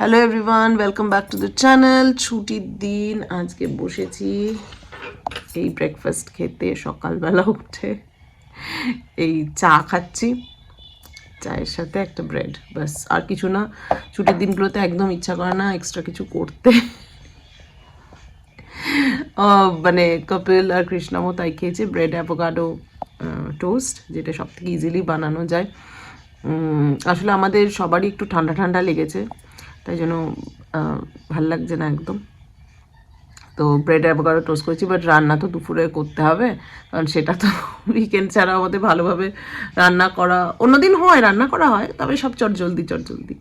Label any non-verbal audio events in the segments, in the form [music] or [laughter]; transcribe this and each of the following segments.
Hello everyone welcome back to the channel ছুটির দিন, আজকে বসেছি এই ব্রেকফাস্ট খেতে, সকালবেলা উঠে এই চা খাচ্ছি। চায়ের সাথে একটা ব্রেড ব্যাস, আর কিছু না। ছুটির দিনগুলোতে একদম ইচ্ছা করে না এক্সট্রা কিছু করতে। মানে কপিল আর কৃষ্ণামও তাই খেয়েছে ব্রেড অ্যাভোকাডো টোস্ট যেটা সব থেকে ইজিলি বানানো যায়। আসলে আমাদের সবারই একটু ঠান্ডা ঠান্ডা লেগেছে। তাই জন্য ভালো লাগছে না একদম। তো ব্রেড অ্যাভোকাডো টোস্ট করেছি বাট রান্না তো দুপুরে করতে হবে, কারণ সেটা তো [laughs] উইকেন্ড ছাড়া আমাদের ভালোভাবে রান্না করা, অন্যদিন হয়, রান্না করা হয়, তবে সব চট জলদি চট জলদি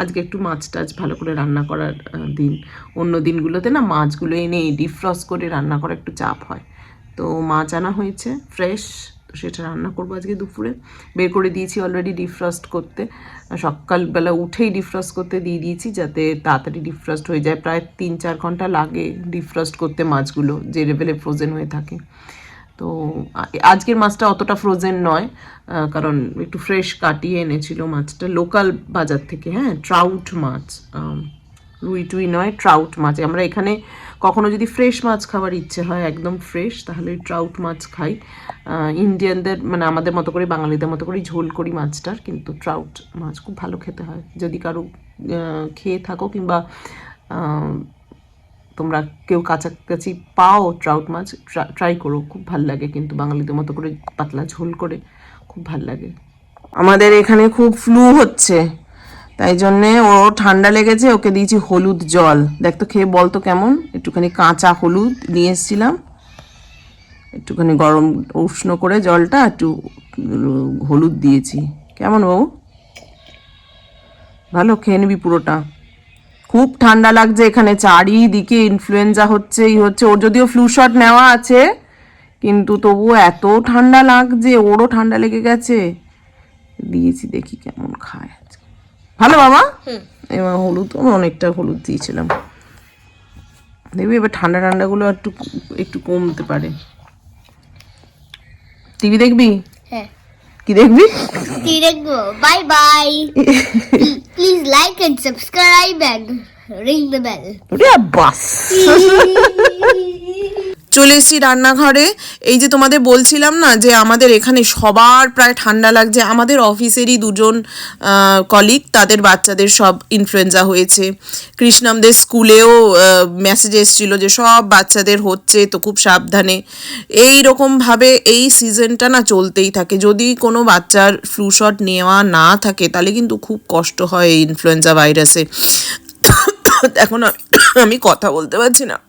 আজকে একটু মাছ টাছ ভালো করে রান্না করার দিন। অন্য দিনগুলোতে না মাছগুলো এনে ডিফ্রস্ট করে রান্না করা একটু চাপ হয়। তো মাছ আনা হয়েছে ফ্রেশ তো সেটা রান্না করব আজকে দুপুরে। বের করে দিয়েছি অলরেডি ডিফ্রস্ট করতে। সকালবেলা উঠেই ডিফ্রস্ট করতে দিয়ে দিয়েছি যাতে তাড়াতাড়ি ডিফ্রস্ট হয়ে যায়। প্রায় তিন চার ঘণ্টা লাগে ডিফ্রস্ট করতে মাছগুলো, যে লেভেলে ফ্রোজেন হয়ে থাকে। তো আজকের মাছটা অতটা ফ্রোজেন নয় কারণ একটু ফ্রেশ কাটিয়ে এনেছিল মাছটা। লোকাল বাজার থেকে হ্যাঁ ট্রাউট মাছ রুই টুই নয় ট্রাউট মাছ। আমরা এখানে কখনো যদি ফ্রেশ মাছ খাবার ইচ্ছে হয়, একদম ফ্রেশ তাহলে ট্রাউট মাছ খাই। ইন্ডিয়ানদের মানে আমাদের মতো করে, বাঙালিদের মতো করে ঝোল করি মাছটার, কিন্তু ট্রাউট মাছ খুব ভালো খেতে হয়। যদি কারও খেয়ে থাকো কিংবা তোমরা কেউ কাছাকাছি পাও ট্রাউট মাছ ট্রাই করো, খুব ভালো লাগে। কিন্তু বাঙালিদের মতো করে পাতলা ঝোল করে, খুব ভালো লাগে। আমাদের এখানে খুব ফ্লু হচ্ছে। তাই জন্যে ও ঠান্ডা লেগেছে, ওকে দিয়েছি হলুদ জল। দেখ তো খেয়ে বল তো কেমন? একটুখানি কাঁচা হলুদ নিয়ে এসেছিলাম। একটুখানি গরম উষ্ণ করে জলটা একটু হলুদ দিয়েছি। কেমন বাবু? ভালো, খেয়ে নিবি পুরোটা। খুব ঠান্ডা লাগছে এখানে, চারিদিকে ইনফ্লুয়েঞ্জা হচ্ছে এই হচ্ছে। ওর যদিও ফ্লু শট নেওয়া আছে, কিন্তু তবুও এত ঠান্ডা লাগছে, ওরও ঠান্ডা লেগে গেছে। দিয়েছি দেখি কেমন খায় আজকে। ভালো বাবা এবার হলুদ আমি অনেকটা হলুদ দিয়েছিলাম। দেখবি এবার ঠান্ডা ঠান্ডাগুলো একটু একটু কমতে পারে। টিভি দেখবি? হ্যাঁ। কি দেখবি? কি দেখব। Bye bye. Please like and subscribe and ring the bell বাস চলে এসেছি রান্নাঘরে। এই যে তোমাদের বলছিলাম না যে আমাদের এখানে সবার প্রায় ঠান্ডা লাগছে। আমাদের অফিসেরই দুজন কলিগ তাদের বাচ্চাদের সব ইনফ্লুয়েঞ্জা হয়েছে। কৃষ্ণমদের স্কুলেও মেসেজ এসেছিল যে সব বাচ্চাদের হচ্ছে, তো খুব সাবধানে। এই রকমভাবে এই সিজনটা না চলতেই থাকে। যদি কোনো বাচ্চার ফ্লু শট নেওয়া না থাকে, তাহলে কিন্তু খুব কষ্ট হয় এই ইনফ্লুয়েঞ্জা ভাইরাসে [coughs] এখন আমি- আমি কথা বলতে পারছি না।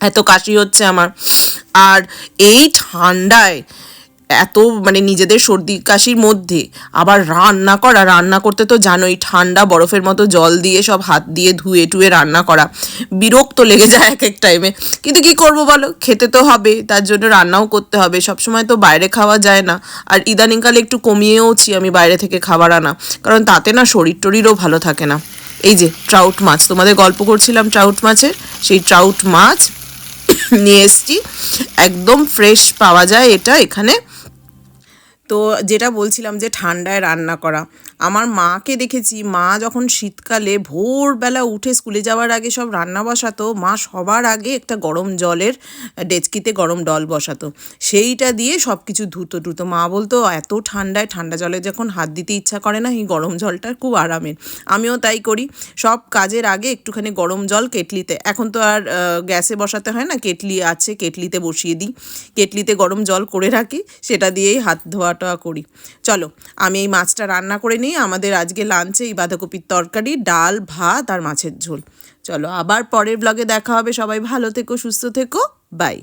এত কাশি হচ্ছে আমার। আর এই ঠান্ডায় এত মানে নিজেদের সর্দি কাশির মধ্যে আবার রান্না করা, রান্না করতে তো জানোই ঠান্ডা বরফের মতো জল দিয়ে সব হাত দিয়ে ধুয়ে টুয়ে রান্না করা। বিরক্ত লেগে যায় এক এক টাইমে কিন্তু কি করব বলো? খেতে তো হবে, তার জন্য রান্নাও করতে হবে। সবসময় তো বাইরে খাওয়া যায় না। আর ইদানিংকালে একটু কমিয়েওছি আমি বাইরে থেকে খাবার আনা। কারণ তাতে না শরীর টরিরও ভালো থাকে না। এই যে, ট্রাউট মাছ। তোমাদের গল্প করছিলাম ট্রাউট মাছের। সেই ট্রাউট মাছ [laughs] নিয়ে এসছি। একদম ফ্রেশ পাওয়া যায় এটা এখানে। তো যেটা বলছিলাম যে ঠান্ডায় রান্না করা। আমার মাকে দেখেছি। মা যখন শীতকালে ভোরবেলা উঠে স্কুলে যাওয়ার আগে সব রান্না বসাতো, মা সবার আগে একটা গরম জলের ডেচকিতে গরম ডল বসাতো। সেইটা দিয়ে সব কিছু ধুতো ধুতো মা বলতো, এত ঠান্ডায়, ঠান্ডা জলে যখন হাত দিতে ইচ্ছা করে না, এই গরম জলটা খুব আরামের। আমিও তাই করি। সব কাজের আগে একটুখানি গরম জল কেটলিতে। এখন তো আর গ্যাসে বসাতে হয় না। কেটলি আছে, কেটলিতে বসিয়ে দিই। কেটলিতে গরম জল করে রাখি। সেটা দিয়েই হাত ধোয়া টোয়া করি। চলো, আমি এই মাছটা রান্না করে নিই। আমাদের আজকে লাঞ্চে এই বাঁধাকপির তরকারি, ডাল, ভাত আর মাছের ঝোল। চলো আবার পরের ব্লগে দেখা হবে। সবাই ভালো থেকো, সুস্থ থেকো। বাই